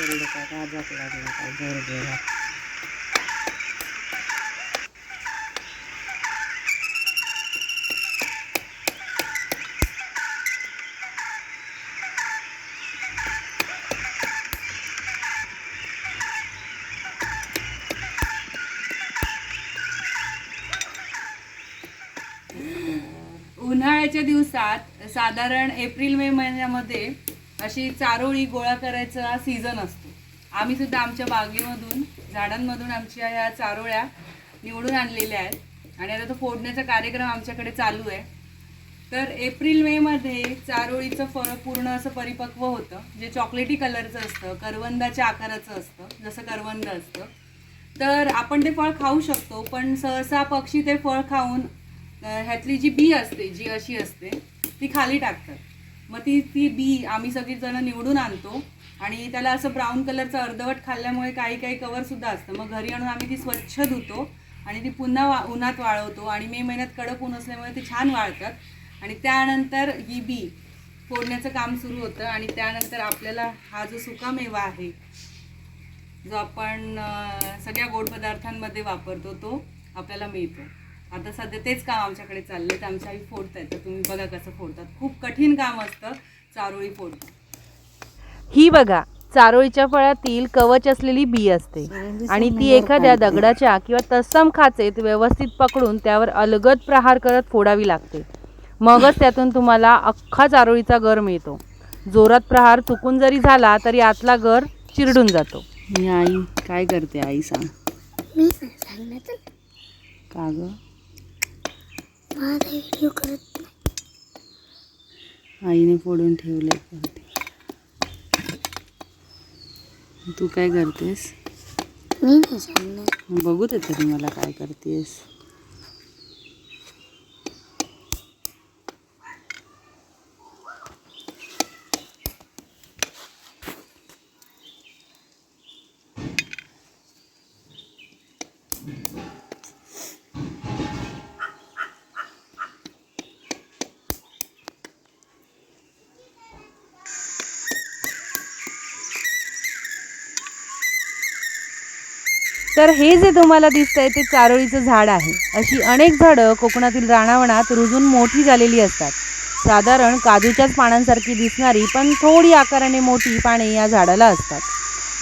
सोडलं काय राजाक लागला काय जोर गेला उन्हाळ्याच्या दिवसात साधारण एप्रिल मे महिन्यामध्ये अशी चारोळी गोळा करायचा सीझन असतो. आम्ही सुद्धा आमच्या बागेमधून झाडांमधून आमच्या ह्या चारोळ्या निवडून आणलेल्या आहेत. आणि आता तो फोडण्याचा कार्यक्रम आमच्याकडे चालू आहे. तर एप्रिल मे मध्ये चारोळीचं फळ पूर्ण असं परिपक्व होतं. जे चॉकलेटी कलरचं असतं करवंदाच्या आकाराचं असतं जसं करवंद असतं. तर आपण ते फळ खाऊ शकतो पण सहसा पक्षी ते फळ खाऊन ह्यातली जी बी असते जी अशी असते ती खाली टाकतात. मग ती ती बी आम्ही सगळीजणं निवडून आणतो. आणि त्याला असं ब्राऊन कलरचं अर्धवट खाल्ल्यामुळे काही काही कवर सुद्धा असतं. मग घरी आणून आम्ही ती स्वच्छ धुतो आणि ती पुन्हा वा उन्हात वाळवतो. आणि मे महिन्यात कडक ऊन असल्यामुळे ते छान वाळतात. आणि त्यानंतर ही बी फोडण्याचं काम सुरू होतं. आणि त्यानंतर आपल्याला हा जो सुकामेवा आहे जो आपण सगळ्या गोड पदार्थांमध्ये वापरतो तो आपल्याला मिळतो. आता सध्या तेच काम आमच्याकडे चाललंय. तर आमच्या आई फोडतायत. तर तुम्ही बघा कसं फोडतात. खूप कठीण काम असतं चारोळी फोडणं. ही बघा चारोळीच्या फळातील कवच असलेली बी असते. आणि ती एखाद्या दगडाच्या किंवा तत्सम खाचेत व्यवस्थित पकडून त्यावर अलगद प्रहार करत फोडावी लागते. मगच त्यातून तुम्हाला अख्खा चारोळीचा गर मिळतो. जोरात प्रहार चुकून जरी झाला तरी आतला गर चिरडून जातो. मी आई काय करते आई सांग? मी का ग? माझा व्हिडिओ करत नाही. आईने फोडून ठेवले तू काय करतेस? मी नाही सांगणार. बघू दे तरी मला काय करतेस. तर हे जे तुम्हाला दिसतंय ते चारोळीचं झाड आहे. अशी अनेक झाडं कोकणातील रानावनात रुजून मोठी झालेली असतात. साधारण काजूच्याच पानांसारखी दिसणारी पण थोडी आकाराने मोठी पाने या झाडाला असतात.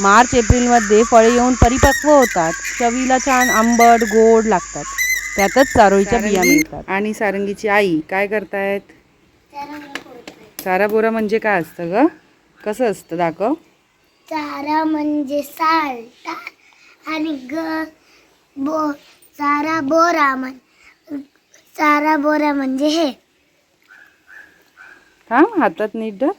मार्च एप्रिलमध्ये फळे येऊन परिपक्व होतात. चवीला छान आंबट गोड लागतात. त्यातच चारोळीच्या बिया मिळतात. आणि सारंगीची आई काय करतायत? चारा बोरा म्हणजे काय असतं ग? कसं असतं दाखव. चारा म्हणजे साल्टा आणि ग बो चारा बोरा म्हण चारा बोरा म्हणजे हे. थांब हातात नीट धर.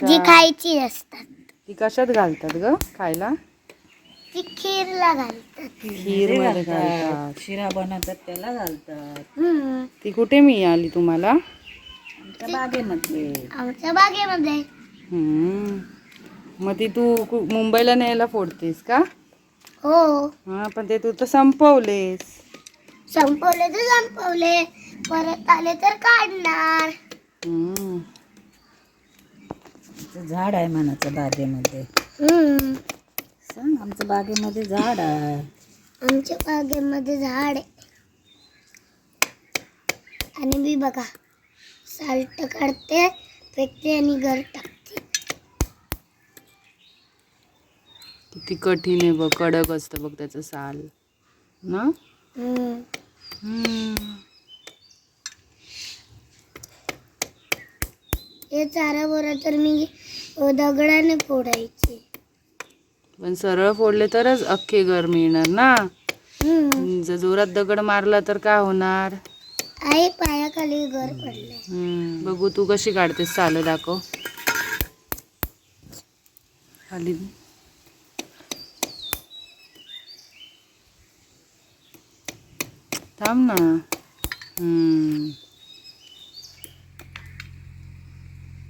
जी खायची असतात. ती कशात घालतात ग? खायला? ती खीरला घालतात. खीरमध्ये घालतात. शिरा बनवतात त्याला घालतात. हम्म. ती कुठे मिळाली तुम्हाला? त्या बागेमध्ये. आमच्या बागेमध्ये. हम्म. मग ती तू कु- मुंबईला न्यायला फोडतेस का? हो. हा पण ते तू तर संपवलेस. संपवले तर संपवले. परत आले तर काढणार. हम्म. झाड आहे म्हणाचं बागेमध्ये. हम्म. सांग आमचं बागेमध्ये झाड आहे. आमच्या बागेमध्ये झाड आहे. आणि मी बघा. साल्ट काढते फेकते आणि घर टाकते किती कठीण आहे बघ कडक असतं बघ त्याचं साल ना हम्म. हम्म. हे चारा बोरा तर मी अ, दगडाने फोडायचे पण सरळ फोडले तरच अख्खे घर मिळणार ना हम्म. जर जोरात दगड मारला तर काय होणार आई पायाखाली घर पडले हम्म. बघू तू कशी काढतेस चालू दाखव खाली थांब ना हम्म.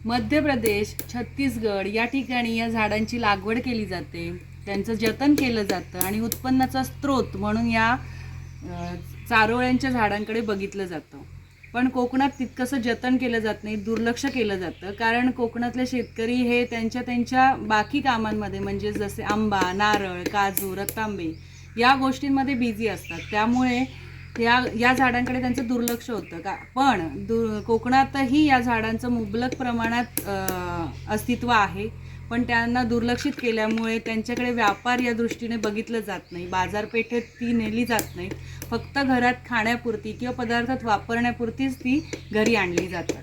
मध्य प्रदेश छत्तीसगड या ठिकाणी या झाडांची लागवड केली जाते त्यांचं जतन केलं जातं आणि उत्पन्नाचा स्रोत म्हणून या अ, चारोळ्यांच्या झाडांकडे बघितलं जातं. पण कोकणात तितकंसं जतन केलं जात नाही दुर्लक्ष केलं जातं. कारण कोकणातले शेतकरी हे त्यांच्या त्यांच्या बाकी कामांमध्ये म्हणजे जसे आंबा नारळ काजू रतांबे या गोष्टींमध्ये बिझी असतात. त्यामुळे या या झाडांकडे त्यांचं दुर्लक्ष होतं. का पण दु कोकणातही या झाडांचं मुबलक प्रमाणात अस्तित्व आहे. पण त्यांना दुर्लक्षित केल्यामुळे त्यांच्याकडे व्यापार या दृष्टीने बघितलं जात नाही. बाजारपेठेत ती नेली जात नाही. फक्त घरात खाण्यापुरती किंवा पदार्थात वापरण्यापुरतीच ती घरी आणली जातात.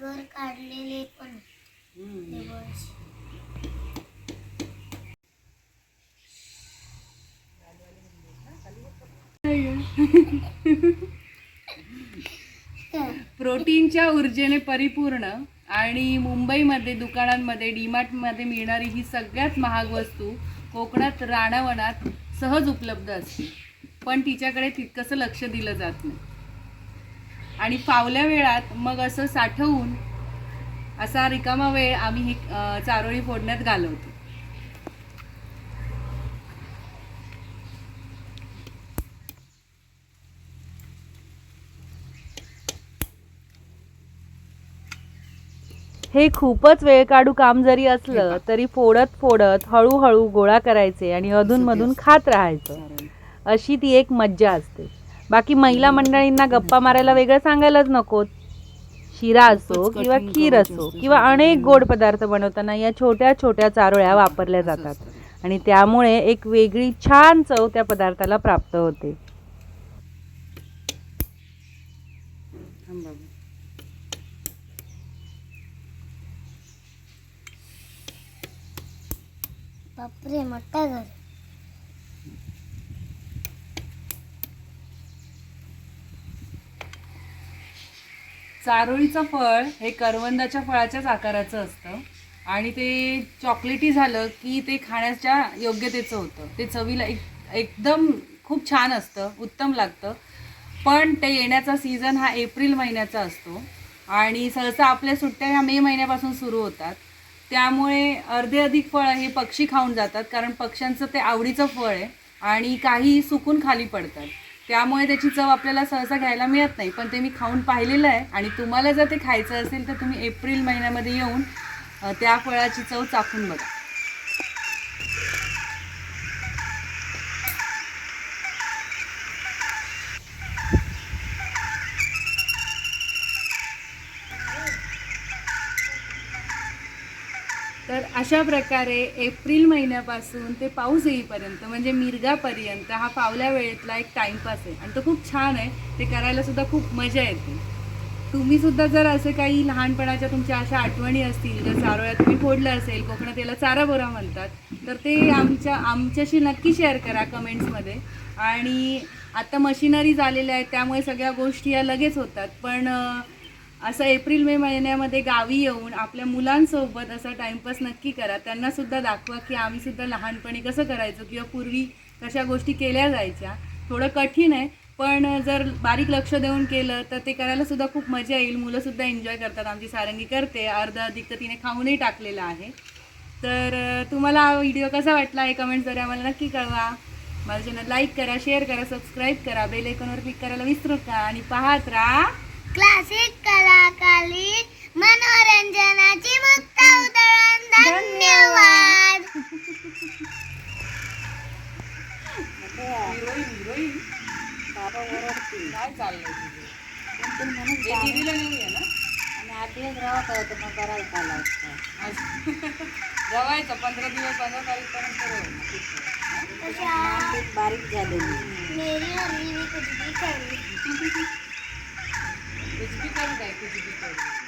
घर काढलेले पण. प्रोटीनच्या ऊर्जेने परिपूर्ण आणि मुंबईमध्ये दुकानांमध्ये डीमार्टमध्ये मिळणारी ही सगळ्यात महाग वस्तू कोकणात राणावनात सहज उपलब्ध असते. पण तिच्याकडे तितकंसं लक्ष दिलं जात नाही. आणि फावल्या वेळात मग असं साठवून असा रिकामा वेळ आम्ही ही चारोळी फोडण्यात घालवतो. हे खूपच वेळ काढू काम जरी असलं तरी फोडत फोडत हळूहळू गोळा करायचे आणि अधूनमधून खात राहायचं. अशी ती एक मज्जा असते. बाकी महिला मंडळींना गप्पा मारायला वेगळं सांगायलाच नको. शिरा असो किंवा खीर असो किंवा अनेक. गोड पदार्थ बनवताना या छोट्या छोट्या चारोळ्या वापरल्या जातात. आणि त्यामुळे एक वेगळी छान चव त्या पदार्थाला प्राप्त होते थांब बाबा. बापरे मोठा घर चारोळीचं फळ हे करवंदाच्या फळाच्याच आकाराचं असतं. आणि ते चॉकलेटी झालं की ते खाण्याच्या योग्यतेचं होतं. ते चवीला एक एकदम खूप छान असतं उत्तम लागतं. पण ते येण्याचा सीझन हा एप्रिल महिन्याचा असतो. आणि सहसा आपल्या सुट्ट्या ह्या मे महिन्यापासून सुरू होतात. त्यामुळे अर्धे अधिक फळं हे पक्षी खाऊन जातात कारण पक्ष्यांचं ते आवडीचं फळ आहे आणि काही सुकून खाली पडतात. त्यामुळे त्याची चव आपल्याला सहसा घ्यायला मिळत नाही पण ते मी खाऊन पाहिलेलं आहे आणि तुम्हाला जर ते खायचं असेल तर तुम्ही एप्रिल महिन्यामध्ये येऊन त्या फळाची चव चाखून बघा. अशा प्रकारे एप्रिल महिन्यापासून ते पाऊस येईपर्यंत म्हणजे मिरगापर्यंत हा फावल्या वेळेतला एक टाइमपास आहे. आणि तो खूप छान आहे. ते करायला सुद्धा खूप मजा येते. तुम्ही सुद्धा जर असे काही लहानपणाच्या तुमच्या अशा आठवणी असतील जर चारोळ्यात तुम्ही फोडलं असेल कोकणात याला चारा बोरा म्हणतात तर ते आमच्या आमच्याशी नक्की शेअर करा कमेंट्समध्ये. आणि आता मशिनरी झालेल्या आहेत त्यामुळे सगळ्या गोष्टी या लगेच होतात. पण असं एप्रिल मे महिन्यामध्ये गावी येऊन आपल्या मुलांसोबत असा टाइमपास नक्की करा. त्यांना सुद्धा दाखवा की आम्ही सुद्धा लहानपणी कसं करायचो किंवा पूर्वी कशा गोष्टी केल्या जायच्या. थोडं कठीण आहे पण जर बारीक लक्ष देऊन केलं तर ते करायला सुद्धा खूप मजा येईल. मुलंसुद्धा एन्जॉय करतात. आमची सारंगी करते. अर्धा अधिक तर तिने खाऊनही टाकलेलं आहे. तर तुम्हाला हा व्हिडिओ कसा वाटला हे जरी आम्हाला नक्की कळवा. माझं चॅनल लाईक करा शेअर करा सबस्क्राईब करा. बेल आयकॉनवर क्लिक करायला विसरू का आणि पाहत राहा. क्लासिक कलाकारी मनोरंजनाची मुक्त उधळण. धन्यवाद. हिरोईन हिरोईन बाबा ओरडतील काय चाललंय तुझं हे गिरीला नाही आहे ना आज जवायचं पंधरा दिवस पंधरा बारीक झालेली मेरी कुछ भी कर कुछ भी करू काय कुछ भी करू